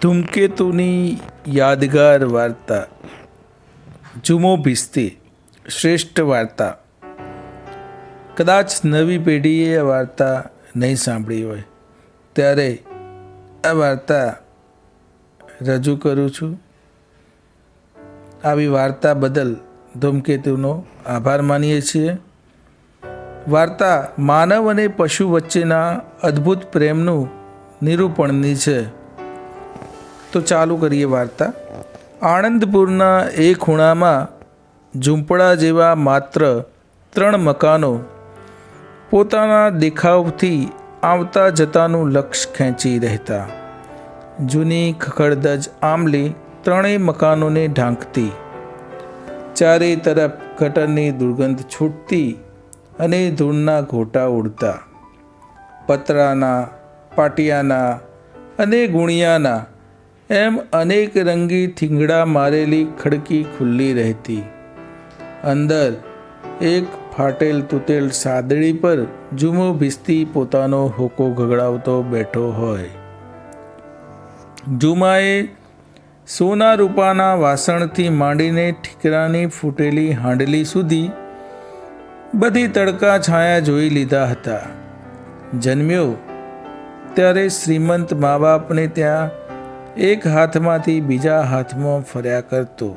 ધૂમકેતુની યાદગાર વાર્તા જુમો ભીસ્તી શ્રેષ્ઠ વાર્તા કદાચ નવી પેઢીએ આ વાર્તા નહીં સાંભળી હોય ત્યારે આ વાર્તા રજૂ કરું છું આવી વાર્તા બદલ ધૂમકેતુનો આભાર માનીએ છીએ વાર્તા માનવ અને પશુ વચ્ચેના અદ્ભુત પ્રેમનું નિરૂપણની છે તો ચાલુ કરીએ વાર્તા. આણંદપુરના એ ખૂણામાં ઝૂંપડા જેવા માત્ર ત્રણ મકાનો પોતાના દેખાવથી આવતા જતાનું લક્ષ્ય ખેંચી રહેતા. જૂની ખખડદજ આંબલી ત્રણેય મકાનોને ઢાંકતી. ચારે તરફ ગટરની દુર્ગંધ છૂટતી અને ધૂળના ઘોટા ઉડતા. પતરાના, પાટિયાના અને ગુણિયાના એમ અનેક રંગી થીંગડા મારેલી ખડકી ખુલ્લી રહેતી. અંદર એક ફાટેલ તૂટેલ સાદડી પર જુમો ભીસતી પોતાનો હોકો ગગડાવતો બેઠો હોય. જુમાએ સોના રૂપાના વાસણથી માંડીને ઠીકરાની ફૂટેલી હાંડલી સુધી બધી તડકા છાયા જોઈ લીધા હતા. જન્મ્યો ત્યારે શ્રીમંત મા બાપને ત્યાં એક હાથમાંથી બીજા હાથમાં ફર્યા કરતું.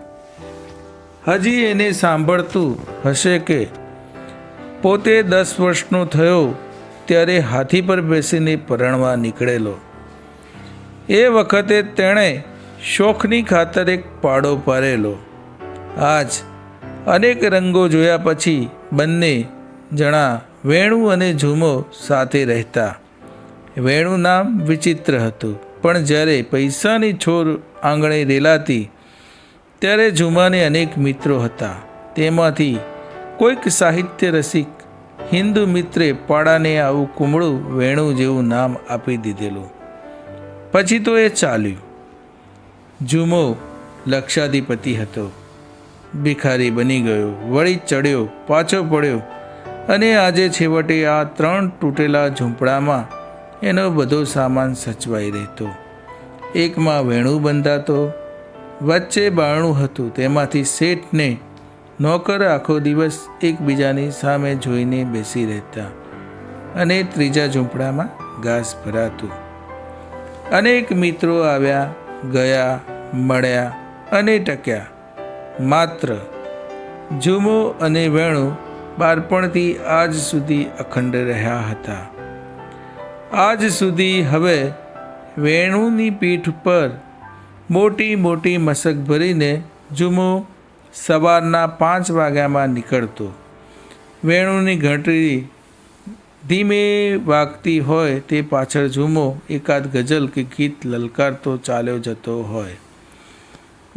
હજી એને સાંભળતું હશે કે પોતે દસ વર્ષનો થયો ત્યારે હાથી પર બેસીને પરણવા નીકળેલો. એ વખતે તેણે શોખની ખાતર એક પાડો પારેલો. આજ અનેક રંગો જોયા પછી બંને જણા વેણુ અને ઝૂમો સાથે રહેતા. વેણુ નામ વિચિત્ર હતું. પણ જ્યારે પૈસાની છોર આંગણે રેલાતી, ત્યારે ઝુમાને અનેક મિત્રો હતા. તેમાંથી કોઈક સાહિત્ય રસિક, હિન્દુ મિત્રે પાડાને આવું કુમળું વેણું જેવું નામ આપી દીધેલું. પછી તો એ ચાલ્યું. ઝુમો લક્ષાધિપતિ હતો. ભિખારી બની ગયો, વળી ચડ્યો, પાછો પડ્યો અને આજે છેવટે આ ત્રણ તૂટેલા ઝૂંપડામાં એનો બધો સામાન સચવાઈ રહેતો. એકમાં વેણું બંધાતો, વચ્ચે બારણું હતું, તેમાંથી શેઠને નોકર આખો દિવસ એકબીજાની સામે જોઈને બેસી રહેતા અને ત્રીજા ઝૂંપડામાં ઘાસ ભરાતું. અનેક મિત્રો આવ્યા, ગયા, મળ્યા અને ટક્યા. માત્ર ઝુમો અને વેણુ બાળપણથી આજ સુધી અખંડ રહ્યા હતા. આજ સુધી હવે વેણુની પીઠ પર મોટી મોટી મસક ભરીને જુમો સવારના પાંચ વાગ્યામાં નીકળતો. વેણુની ઘંટડી ધીમે વાગતી હોય તે પાછળ ઝુમો એકાદ ગઝલ કે ગીત લલકારતો ચાલ્યો જતો હોય.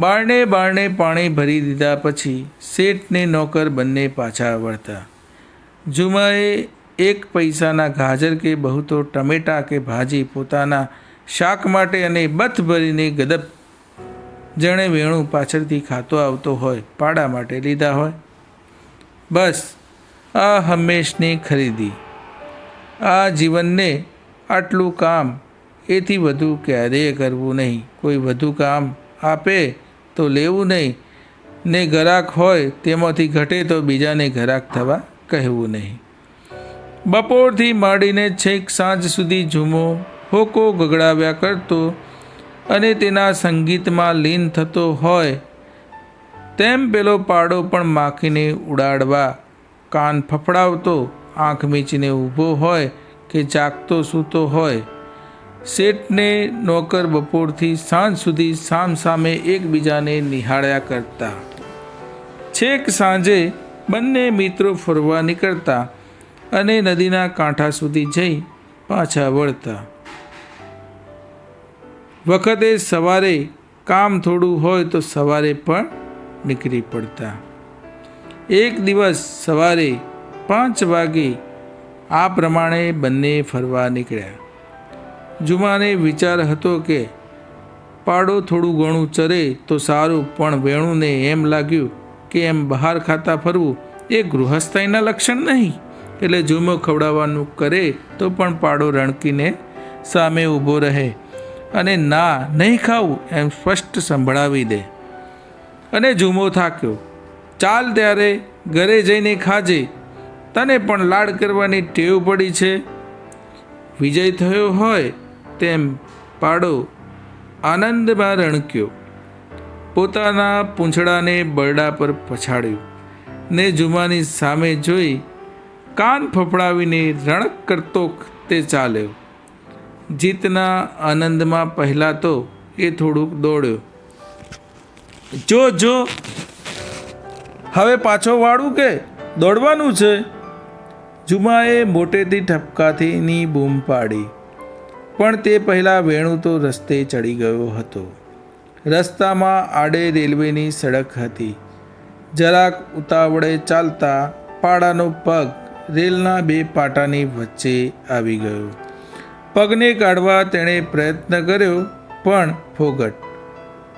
બારણે બારણે પાણી ભરી દીધા પછી શેઠને નોકર બંને પાછા વળતા ઝુમાએ એક પૈસાના ગાજર કે બહુ તો ટમેટા કે ભાજી પોતાના શાક માટે અને બથ ભરીને ગદપ જણે વેણું પાછળથી ખાતો આવતો હોય, પાડા માટે લીધા હોય. બસ, આ હંમેશની ખરીદી. આ જીવનને આટલું કામ, એથી વધુ ક્યારેય કરવું નહીં. કોઈ વધુ કામ આપે તો લેવું નહીં. ને ગરાક હોય તેમાંથી ઘટે તો બીજાને ગરાક થવા કહેવું નહીં. બપોરથી માંડીને છેક સાંજ સુધી ઝૂમો, હોકો ગગડાવ્યા કરતો અને તેના સંગીતમાં લીન થતો હોય, તેમ પેલો પાડો પણ માખીને ઉડાડવા, કાન ફફડાવતો, આંખ મીચીને ઊભો હોય કે જાગતો સૂતો હોય. શેઠને નોકર બપોરથી સાંજ સુધી સામ સામે એકબીજાને નિહાળ્યા કરતા. છેક સાંજે બંને મિત્રો ફરવા નીકળતા અને નદીના કાંઠા સુધી જઈ પાછા વળતા. વખતે સવારે કામ થોડું હોય તો સવારે પણ નીકળી પડતા. એક દિવસ સવારે પાંચ વાગે આ પ્રમાણે બંને ફરવા નીકળ્યા. જુમાને વિચાર હતો કે પાડો થોડું ઘણું ચરે તો સારું, પણ વેણુને એમ લાગ્યું કે એમ બહાર ખાતા ફરવું એ ગૃહસ્થાઈના લક્ષણ નહીં. એટલે જુમો ખવડાવવાનું કરે તો પણ પાડો રણકીને સામે ઊભો રહે. અને ના, નહીં ખાવું, એમ સ્પષ્ટ સંભળાવી દે. અને જુમો થાક્યો. ચાલ ત્યારે ઘરે જઈને ખાજે. તને પણ લાડ કરવાની ટેવ પડી છે. વિજય થયો હોય તેમ પાડો. આનંદમાં રણક્યો. પોતાના પૂંછડાને બરડા પર પછાડ્યું. ને જુમાની સામે જોઈ કાન ફફડાવીને રણક કરતો તે ચાલ્યો. જીતના આનંદમાં પહેલાં તો એ થોડુંક દોડ્યો. જો જો, હવે પાછો વાળું કે? દોડવાનું છે. જુમાએ મોટેથી ઠપકાથીની બૂમ પાડી. પણ તે પહેલાં વેણુ તો રસ્તે ચડી ગયો હતો. રસ્તામાં આડે રેલવેની સડક હતી. જરાક ઉતાવળે ચાલતા પાડાનો પગ રેલના બે પાટાની વચ્ચે આવી ગયો. પગને કાઢવા તેણે પ્રયત્ન કર્યો, પણ ફોગટ.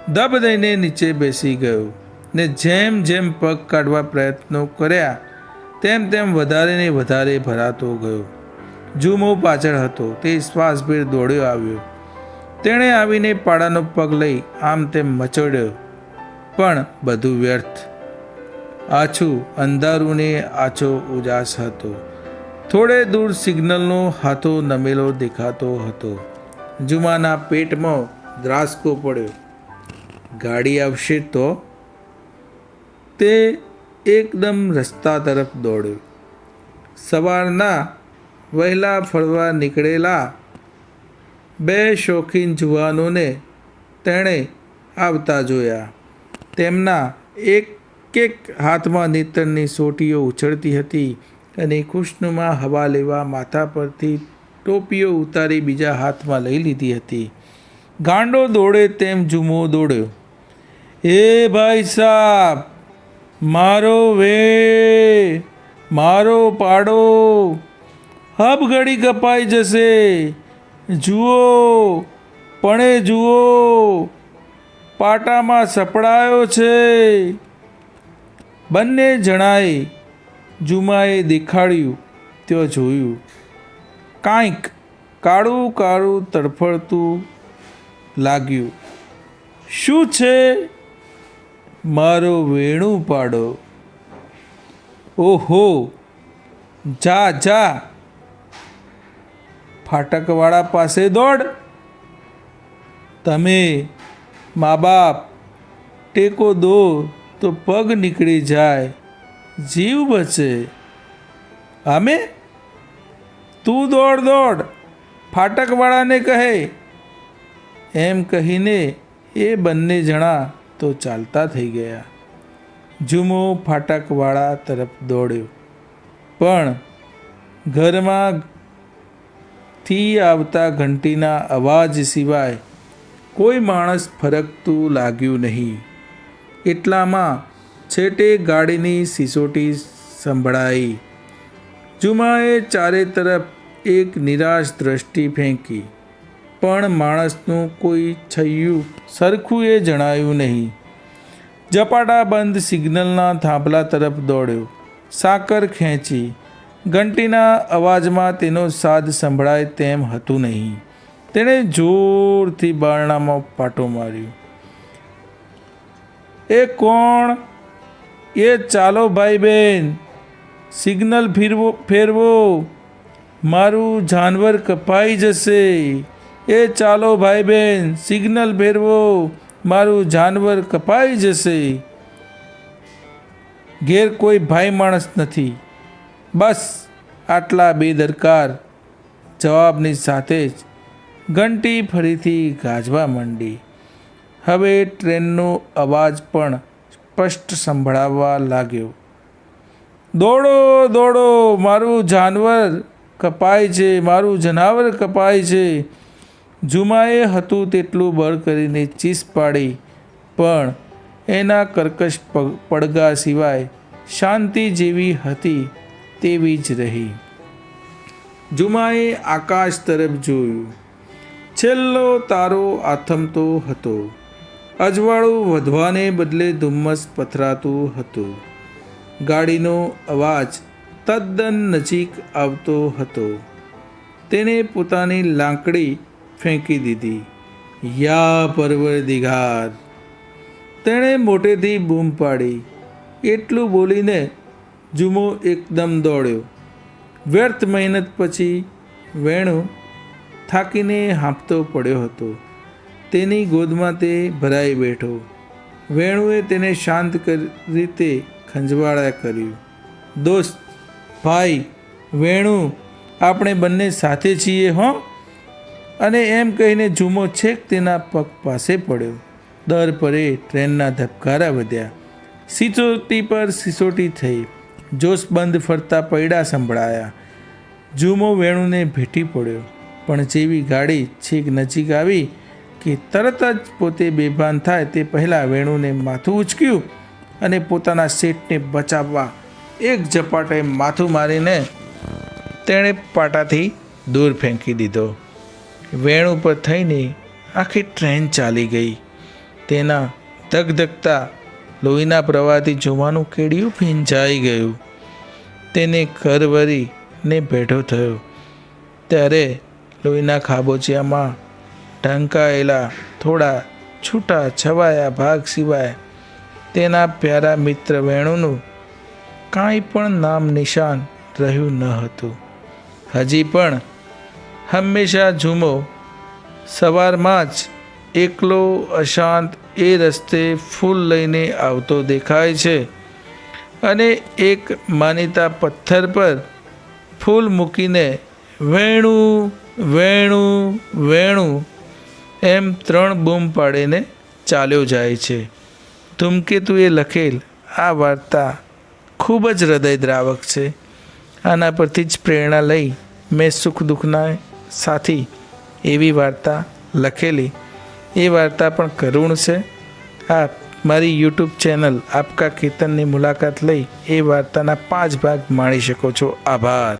દબ દઈને નીચે બેસી ગયો ને જેમ જેમ પગ કાઢવા પ્રયત્નો કર્યા, તેમ તેમ વધારે ને વધારે ભરાતો ગયો. જુમો પાછળ હતો, તે શ્વાસભેર દોડ્યો આવ્યો. તેણે આવીને પાડાનો પગ લઈ આમ તેમ મચોડ્યો, પણ બધું વ્યર્થ. આછું અંધારું ને આછો ઉજાસ હતો. થોડે દૂર સિગ્નલનો હાથો નમેલો દેખાતો હતો. જુમાના પેટમાં દ્રાસકો પડ્યો. ગાડી આવશે તો? તે એકદમ રસ્તા તરફ દોડ્યો. સવારના વહેલા ફરવા નીકળેલા બે શોખીન જુવાનોને તેણે આવતા જોયા. તેમના એક એક હાથમાં નેતરની સોટીઓ ઉછળતી હતી અને ખુશનુમા હવા લેવા માથા પરથી ટોપીઓ ઉતારી બીજા હાથમાં લઈ લીધી હતી. ગાંડો દોડે તેમ જુમો દોડ્યો. એ ભાઈ સાહેબ મારો વે, મારો પાડો. હબ ઘડી કપાઈ જશે. જુઓ, પણે જુઓ. પાટામાં સપડાયો છે. બંને જણાએ જુમાએ દેખાડ્યું ત્યાં જોયું. કાંઈક કાળું કાળું તડફડતું લાગ્યું. શું છે? મારો વેણું પાડો. ઓહો, જા જા. ફાટકવાળા પાસે દોડ. તમે મા બાપ ટેકો દો. તો પગ નીકળી જાય, જીવ બચે. અમે? તું દોડ દોડ, ફાટકવાળાને કહે. એમ કહીને એ બંને જણા તો ચાલતા થઈ ગયા. જુમો ફાટકવાળા તરફ દોડ્યો. પણ ઘરમાં થી આવતા ઘંટીના અવાજ સિવાય કોઈ માણસ ફરકતું લાગ્યું નહીં. એટલામાં છેટે ગાડીની સિસોટી સંભળાઈ. જુમાએ ચારે તરફ એક નિરાશ દ્રષ્ટિ ફેંકી. પણ માણસનું કોઈ છૈયું સરખું એ જણાયું નહીં. જપાટાબંધ સિગ્નલના થાંભલા તરફ દોડ્યો. સાકર ખેંચી. ઘંટીના અવાજમાં તેનો સાદ સંભળાય તેમ હતું નહીં. તેણે જોરથી બારણામાં પાટો માર્યો. એ કોણ? એ ચાલો ભાઈ બેન, સિગ્નલ ફેરવો ફેરવો. મારું જાનવર કપાઈ જશે. એ ચાલો ભાઈ બેન, સિગ્નલ ફેરવો. મારું જાનવર કપાઈ જશે. ઘેર કોઈ ભાઈ માણસ નથી. બસ આટલા બેદરકાર. જવાબની સાથે જ ઘંટી ફરીથી ગાજવા માંડી. હવે ટ્રેનનો અવાજ પણ સ્પષ્ટ સંભળાવવા લાગ્યો. દોડો દોડો, મારું જાનવર કપાય છે, મારું જનાવર કપાય છે. જુમાએ હતું તેટલું બળ કરીને ચીસ પાડી, પણ એના કર્કશ પડગા સિવાય શાંતિ જેવી હતી તેવી જ રહી. જુમાએ આકાશ તરફ જોયું. છેલ્લો તારો આથમતો હતો. અજવાળું વધવાને બદલે ધુમ્મસ પથરાતું હતું. ગાડીનો અવાજ તદ્દન નજીક આવતો હતો. તેણે પોતાની લાકડી ફેંકી દીધી. યા પરવરદિગાર! તેણે મોટેથી બૂમ પાડી. એટલું બોલીને જુમો એકદમ દોડ્યો. વ્યર્થ મહેનત પછી વેણુ થાકીને હાંફતો પડ્યો હતો. તેની ગોદમાં તે ભરાઈ બેઠો. વેણુએ તેને શાંત રીતે ખંજવાળા કર્યું. દોસ્ત, ભાઈ, વેણુ, આપણે બંને સાથે છીએ, હો? અને એમ કહીને જુમો છેક તેના પગ પાસે પડ્યો. દર પરે ટ્રેનના ધબકારા વધ્યા. સિસોટી પર સિસોટી થઈ, જોશ બંધ ફરતા પૈડા સંભળાયા. જુમો વેણુને ભેટી પડ્યો, પણ જેવી ગાડી છેક નજીક આવી કે તરત જ પોતે બેભાન થાય તે પહેલાં વેણુને માથું ઉચક્યું અને પોતાના સેટને બચાવવા એક ઝપાટે માથું મારીને તેણે પાટાથી દૂર ફેંકી દીધો. વેણુ પર થઈને આખી ટ્રેન ચાલી ગઈ. તેના ધગધગતા લોહીના પ્રવાહથી જોવાનું કેડિયું ભીંજાઈ ગયું. તેને ઘર વળીને બેઠો થયો. ત્યારે લોહીના ખાબોચિયામાં ઢંકાયેલા, થોડા છૂટા છવાયા ભાગ સિવાય તેના પ્યારા મિત્ર વેણુનું કાંઈ પણ નામ નિશાન રહ્યું ન હતું. હજી પણ હંમેશા ઝૂમો, સવારમાં જ એકલો અશાંત એ રસ્તે ફૂલ લઈને આવતો દેખાય છે અને એક માનીતા પથ્થર પર ફૂલ મૂકીને, વેણું વેણું વેણું એમ ત્રણ બૂમ પાડીને ચાલ્યો જાય છે. ધૂમકેતુએ લખેલ આ વાર્તા ખૂબ જ હૃદયદ્રાવક છે. આના પરથી જ પ્રેરણા લઈ મેં સુખ દુઃખના સાથી એવી વાર્તા લખેલી. એ વાર્તા પણ કરુણ છે. આપ મારી યુટ્યુબ ચેનલ આપકા કીર્તનની મુલાકાત લઈ એ વાર્તાના પાંચ ભાગ માણી શકો છો. આભાર.